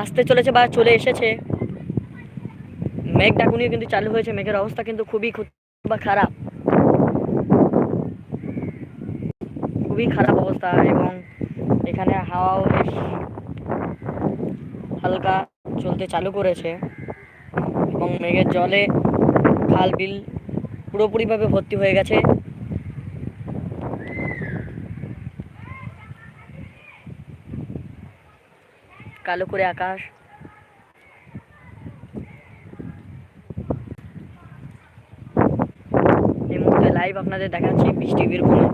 আসতে চলেছে বা চলে এসেছে। মেঘ ডাকুনিও কিন্তু চালু হয়েছে। মেঘের অবস্থা কিন্তু খুবই বা খারাপ। খুবই খারাপ অবস্থা এবং এখানে হাওয়াও বেশ হালকা চলতে চালু করেছে এবং মেঘের জলে খাল বিল পুরোপুরিভাবে ভর্তি হয়ে গেছে। কালো করে আকাশ। এই মুহূর্তে লাইভ আপনাদের দেখাচ্ছি বৃষ্টি বীরভূমে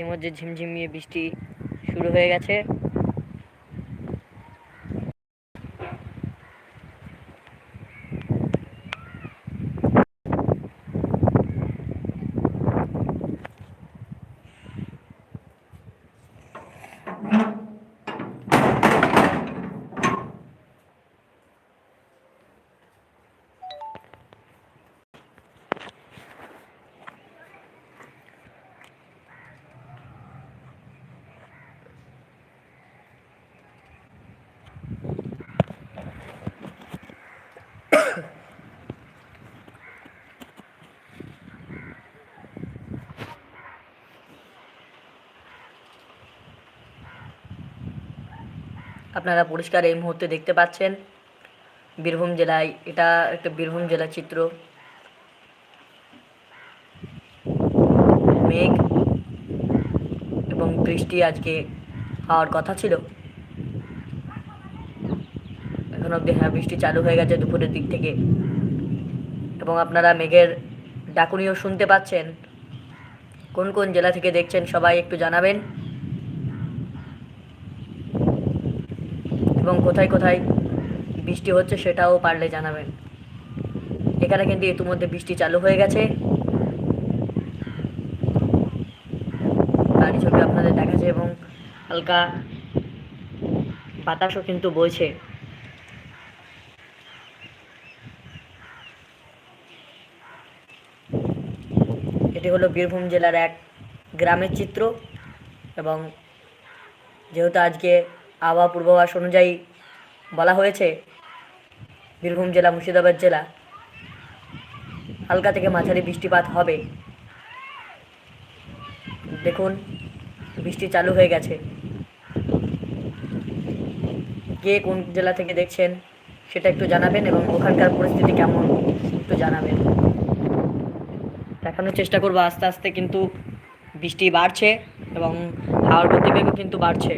ইতিমধ্যে ঝিমঝিমিয়ে বৃষ্টি শুরু হয়ে গেছে। আপনারা পরিষ্কার এই মুহূর্তে দেখতে পাচ্ছেন। বীরভূম জেলায় এটা একটা বীরভূম জেলার চিত্র। মেঘ এবং বৃষ্টি আজকে হওয়ার কথা ছিল। এখন অবধি হ্যাঁ বৃষ্টি চালু হয়ে গেছে দুপুরের দিক থেকে। এবং আপনারা মেঘের ডাকুনিও শুনতে পাচ্ছেন। কোন কোন জেলা থেকে দেখছেন সবাই একটু জানাবেন। এবং কোথায় কোথায় বৃষ্টি হচ্ছে সেটাও পারলে জানাবেন। এখানে কিন্তু ইতিমধ্যে বৃষ্টি চালু হয়ে গেছে। তারই ছবি আপনাদের দেখাচ্ছে এবং হালকা বাতাসও কিন্তু বইছে। এটি হলো বীরভূম জেলার এক গ্রামের চিত্র এবং যেহেতু আজকে আবহাওয়া পূর্বাভাস অনুযায়ী বলা হয়েছে, বীরভূম জেলা, মুর্শিদাবাদ জেলা হালকা থেকে মাঝারি বৃষ্টিপাত হবে। দেখুন, বৃষ্টি চালু হয়ে গেছে। কে কোন জেলা থেকে দেখছেন সেটা একটু জানাবেন এবং ওখানকার পরিস্থিতি কেমন একটু জানাবেন। দেখানোর চেষ্টা করব, আস্তে আস্তে কিন্তু বৃষ্টি বাড়ছে এবং হাওয়ার গতিবেগও কিন্তু বাড়ছে।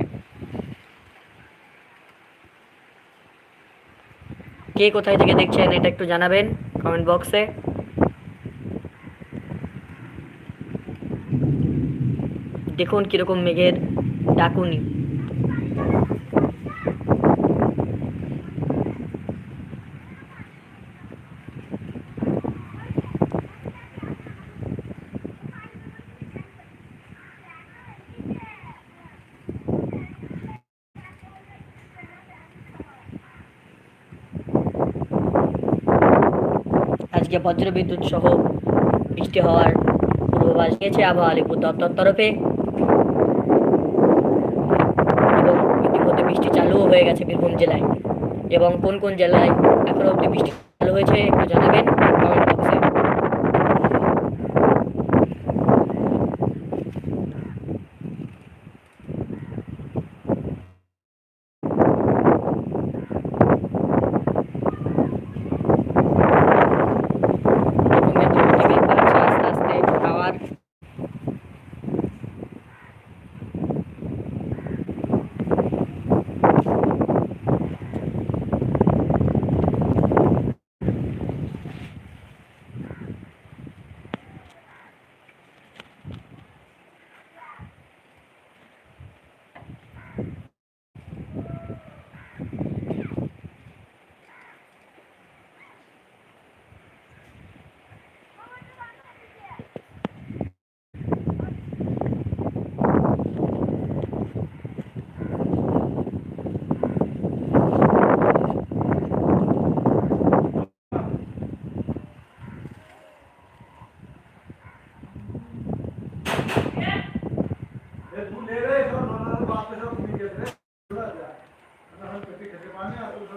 কে কোথায় থেকে দেখছেন এটা একটু জানাবেন কমেন্ট বক্সে দেখুন কীরকম মেঘের ডাকুনি। আজকে বজ্রবিদ্যুৎ সহ বৃষ্টি হওয়ার পূর্বাভাস দিয়েছে আবহাওয়া আলিপুর দপ্তর তরফে। এবং ইতিমধ্যে বৃষ্টি চালুও হয়ে গেছে বীরভূম জেলায়। এবং কোন কোন জেলায় এখনও অব্দি বৃষ্টি চালু হয়েছে একটু জানাবেন।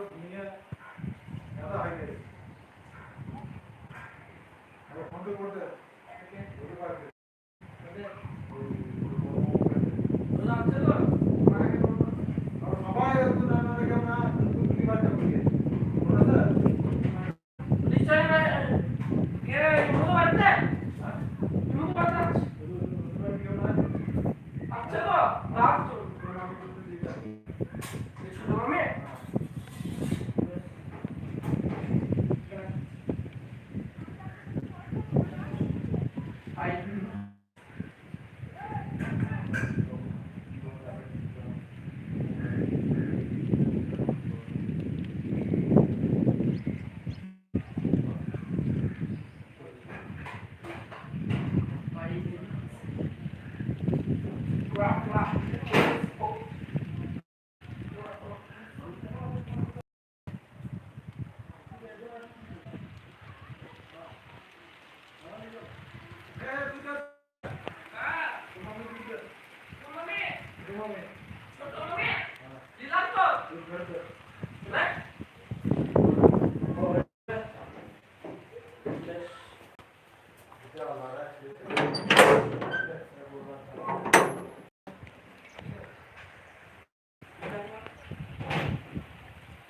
இருபத்தி ஏழு கொண்டு போட்டு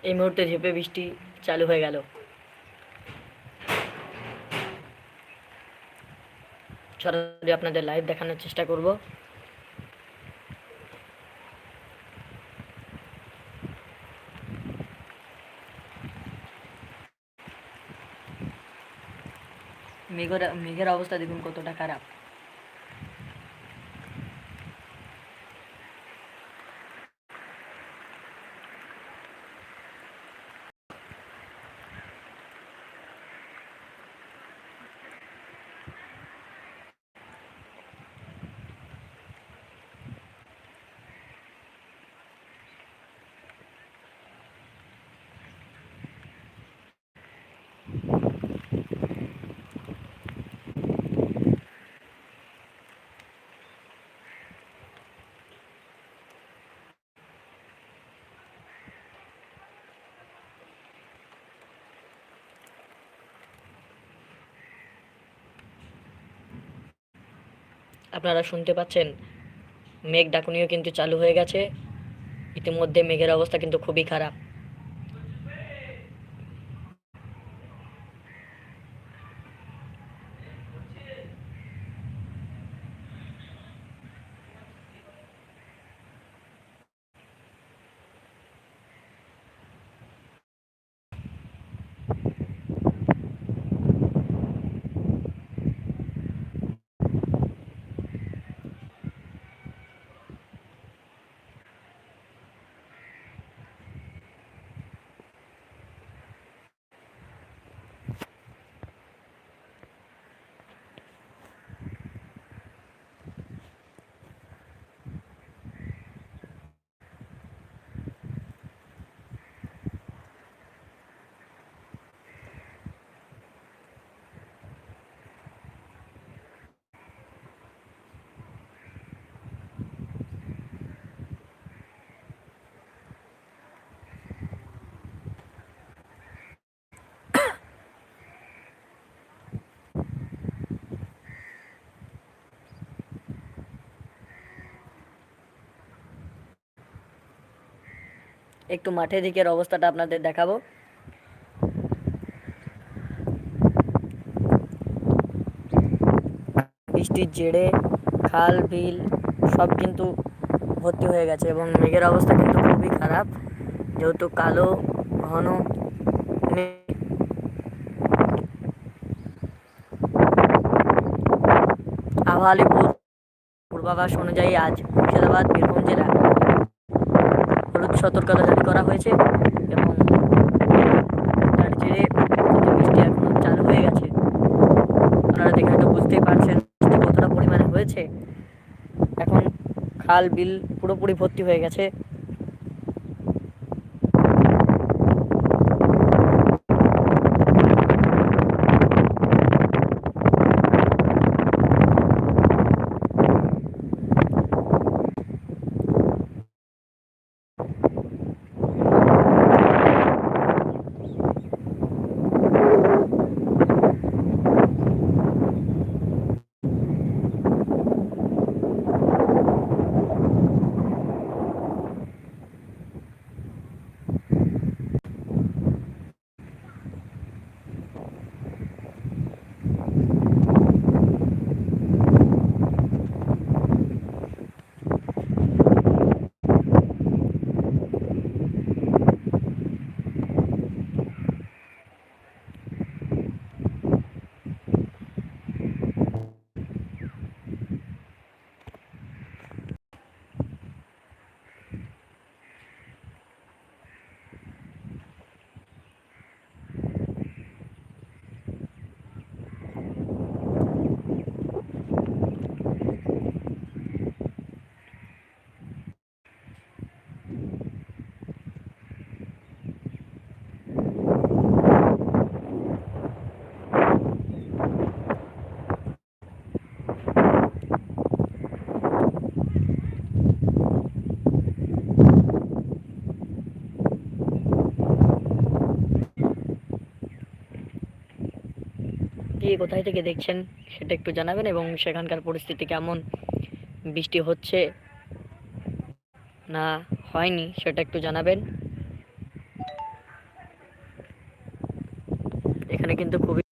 এই মুহূর্তে ঝেপে বৃষ্টি চালু হয়ে গেল। সরাসরি আপনাদের লাইভ দেখানোর চেষ্টা করব। মেঘের মেঘের অবস্থা দেখুন কতটা খারাপ। আপনারা শুনতে পাচ্ছেন, মেঘ ডাকুনিও কিন্তু চালু হয়ে গেছে। ইতিমধ্যে মেঘের অবস্থা কিন্তু খুবই খারাপ। একটু মাঠে দিকের অবস্থাটা আপনাদের দেখাবো। বৃষ্টির জেরে, খাল, বিল সব কিন্তু ভর্তি হয়ে গেছে এবং মেঘের অবস্থা কিন্তু খুবই খারাপ। যেহেতু কালো, ঘন আবহাওয়া পূর্বাভাস অনুযায়ী আজ মুর্শিদাবাদ, বীরভূম জেলা সতর্কতা জারি করা হয়েছে এবং তার জেরে বৃষ্টি এখনও চালু হয়ে গেছে। আপনারা দেখে হয়তো বুঝতেই পারছেন কতটা পরিমাণে হয়েছে। এখন খাল, বিল পুরোপুরি ভর্তি হয়ে গেছে। কে কোথায় থেকে দেখছেন সেটা একটু জানাবেন এবং সেখানকার পরিস্থিতি কেমন, বৃষ্টি হচ্ছে না হয়নি সেটা একটু জানাবেন। এখানে কিন্তু খুবই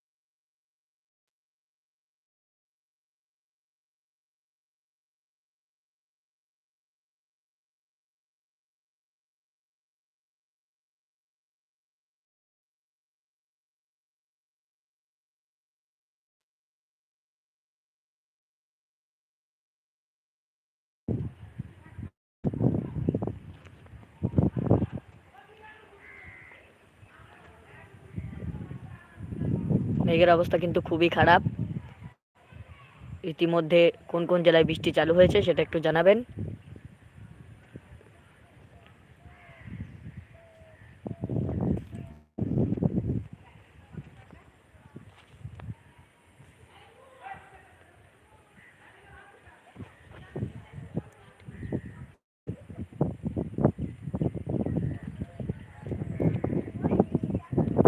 মেঘের অবস্থা কিন্তু খুবই খারাপ। ইতিমধ্যে কোন কোন জেলায় বৃষ্টি চালু হয়েছে সেটা একটু জানাবেন।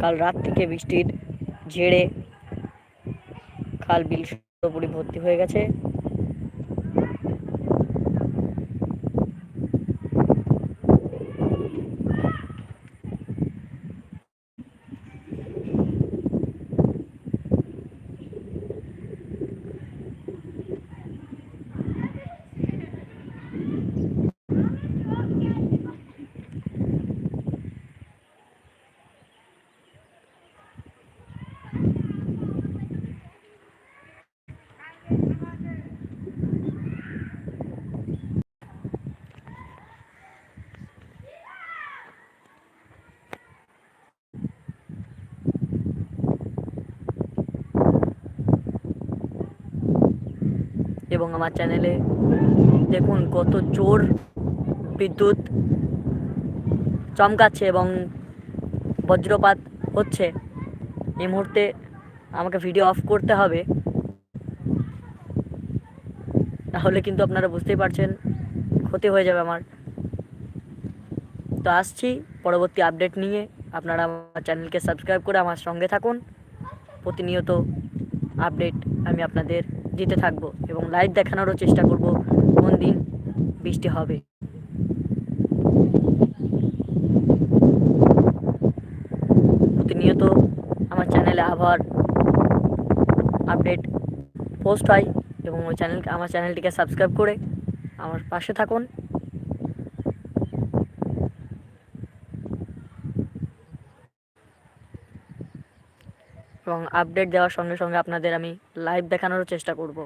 কাল রাত থেকে বৃষ্টির ঝেড়ে খাল বিল পুরোপুরি ভর্তি হয়ে গেছে। এবং আমার চ্যানেলে দেখুন কত জোর বিদ্যুৎ চমকাচ্ছে এবং বজ্রপাত হচ্ছে। এই মুহূর্তে আমাকে ভিডিও অফ করতে হবে। তাহলে কিন্তু আপনারা বুঝতেই পারছেন, ক্ষতি হয়ে যাবে আমার। তো আসছি, পরবর্তী আপডেট নিয়ে। আপনারা আমার চ্যানেলকে সাবস্ক্রাইব করে আমার সঙ্গে থাকুন। প্রতিনিয়ত আপডেট আমি আপনাদের দিতে থাকব এবং লাইভ দেখানোরও চেষ্টা করব। কোন দিন বৃষ্টি হবে। প্রতিনিয়ত আমার চ্যানেলে আবার আপডেট পোস্ট হয় এবং ওই চ্যানেল আমার চ্যানেলটিকে সাবস্ক্রাইব করে আমার পাশে থাকুন। এবং আপডেট দেওয়ার সঙ্গে সঙ্গে আপনাদের আমি লাইভ দেখানোরও চেষ্টা করব।